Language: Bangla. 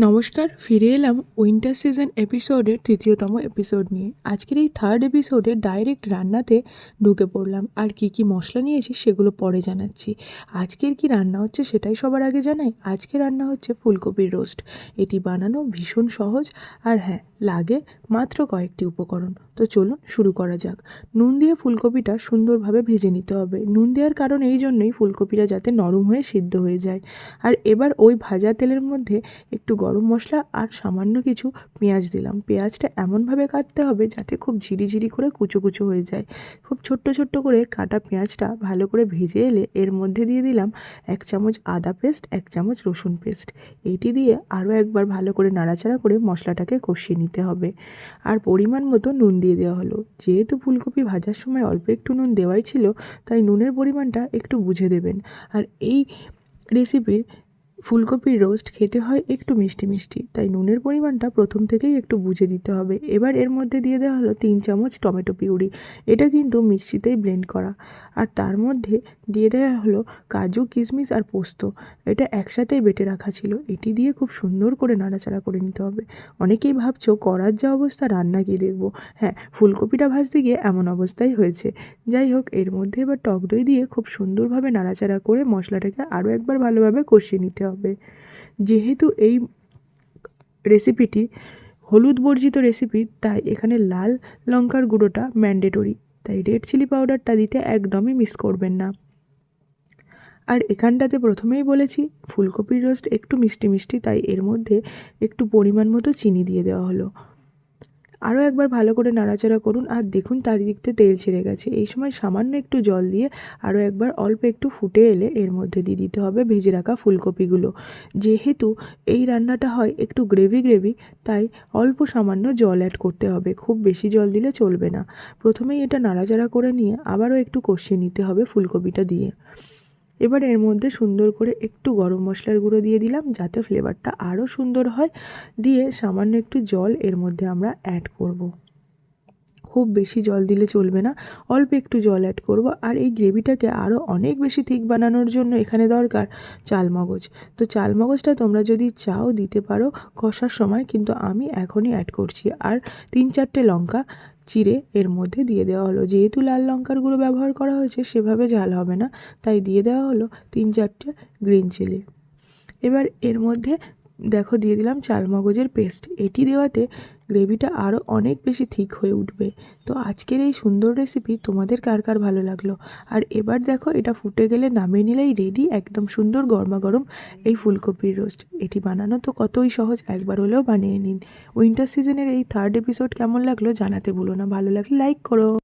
নমস্কার, ফিরে এলাম উইন্টার সিজন এপিসোডের তৃতীয়তম এপিসোড নিয়ে। আজকের এই থার্ড এপিসোডে ডাইরেক্ট রান্নাতে ঢুকে পড়লাম। আর কি কি মশলা নিয়েছি সেগুলো পরে জানাচ্ছি। আজকের কি রান্না হচ্ছে সেটাই সবার আগে জানাই। আজকে রান্না হচ্ছে ফুলকপির রোস্ট এটি বানানো ভীষণ সহজ। আর হ্যাঁ লাগে মাত্র কয়েকটি উপকরণ। তো চলুন শুরু করা যাক। নুন দিয়ে ফুলকপিটা সুন্দরভাবে ভেজে নিতে হবে। নুন দেওয়ার কারণ এই জন্যই ফুলকপিটা যাতে নরম হয়ে সিদ্ধ হয়ে যায়। আর এবার ওই ভাজা তেলের মধ্যে একটু গরম মশলা আর সামান্য কিছু পেঁয়াজ দিলাম। পেঁয়াজটা এমনভাবে কাটতে হবে যাতে খুব ঝিরিঝিরি করে কুচো কুচো হয়ে যায়। খুব ছোট্ট ছোট্ট করে কাটা পেঁয়াজটা ভালো করে ভেজে এলে এর মধ্যে দিয়ে দিলাম এক চামচ আদা পেস্ট, এক চামচ রসুন পেস্ট। এইটি দিয়ে আরও একবার ভালো করে নাড়াচাড়া করে মশলাটাকে কষিয়ে নিতে হবে। আর পরিমাণ মতো নুন দিয়ে দেওয়া হলো। যেহেতু ফুলকপি ভাজার সময় অল্প একটু নুন দেওয়াই ছিল, তাই নুনের পরিমাণটা একটু বুঝে দেবেন। আর এই রেসিপির ফুলকপির রোস্ট খেতে হয় একটু মিষ্টি মিষ্টি, তাই নুনের পরিমাণটা প্রথম থেকেই একটু বুঝে দিতে হবে। এবার এর মধ্যে দিয়ে দেওয়া হলো তিন চামচ টমেটো পিউরি, এটা কিন্তু মিক্সিতেই ব্লেন্ড করা। আর তার মধ্যে দিয়ে দেওয়া হলো কাজু, কিশমিশ আর পোস্ত, এটা একসাথেই বেটে রাখা ছিল। এটি দিয়ে খুব সুন্দর করে নাড়াচাড়া করে নিতে হবে। অনেকেই ভাবছ করার যা অবস্থা, রান্না কি দেখব? হ্যাঁ ফুলকপিটা ভাজতে গিয়ে এমন অবস্থাই হয়েছে। যাই হোক, এর মধ্যে এবার টক দই দিয়ে খুব সুন্দরভাবে নাড়াচাড়া করে মশলাটাকে আরও একবার ভালোভাবে কষিয়ে নিতে হবে যেহেতু এই রেসিপিটি হলুদ বর্জিত রেসিপি তাই এখানে লাল লঙ্কার গুঁড়োটা ম্যান্ডেটরি তাই রেড চিলি পাউডারটা দিতে একদমই মিস করবেন না। আর এখানটাতে প্রথমেই বলেছি, ফুলকপির রোস্ট একটু মিষ্টি মিষ্টি, তাই এর মধ্যে একটু পরিমাণ মতো চিনি দিয়ে দেওয়া হলো। আরও একবার ভালো করে নাড়াচাড়া করুন আর দেখুন তার দিকতে তেল ছেড়ে গেছে। এই সময় সামান্য একটু জল দিয়ে আরও একবার অল্প একটু ফুটে এলে এর মধ্যে দিয়ে দিতে হবে ভেজে রাখা ফুলকপিগুলো। যেহেতু এই রান্নাটা হয় একটু গ্রেভি গ্রেভি, তাই অল্প সামান্য জল অ্যাড করতে হবে। খুব বেশি জল দিলে চলবে না। প্রথমেই এটা নাড়াচাড়া করে নিয়ে আবারও একটু কষিয়ে নিতে হবে ফুলকপিটা দিয়ে। এবার এর মধ্যে সুন্দর করে একটু গরম মশলার গুঁড়ো দিয়ে দিলাম, যাতে ফ্লেভারটা আরও সুন্দর হয়। দিয়ে সামান্য একটু জল এর মধ্যে আমরা অ্যাড করব। খুব বেশি জল দিলে চলবে না, অল্প একটু জল অ্যাড করব। আর এই গ্রেভিটাকে আরও অনেক বেশি থিক বানানোর জন্য এখানে দরকার চালমগজ। তো চালমগজটা তোমরা যদি চাও দিতে পারো, কষার সময় কিন্তু আমি এখনই অ্যাড করছি। আর তিন চারটে লঙ্কা চিড়ে এর মধ্যে দিয়ে দেওয়া হলো। যেহেতু লাল লঙ্কার গুঁড়ো ব্যবহার করা হয়েছে, সেভাবে ঝাল হবে না। তাই দিয়ে দেওয়া হলো তিন চারটে গ্রিন চিলি। এবার এর মধ্যে, দেখো, দিয়ে দিলাম চালমগজের পেস্ট। এটি দেওয়াতে গ্রেভিটা আরও অনেক বেশি থিক হয়ে উঠবে। তো আজকের এই সুন্দর রেসিপি তোমাদের কার কার ভালো লাগল? আর এবার দেখো, এটা ফুটে গেলে নামিয়ে নিলেই রেডি একদম সুন্দর গরমা গরম এই ফুলকপির রোস্ট এটি বানানো তো কতই সহজ, একবার হলেও বানিয়ে নিন। উইন্টার সিজনের এই থার্ড এপিসোড কেমন লাগল জানাতে ভুলো না। ভালো লাগলে লাইক করো।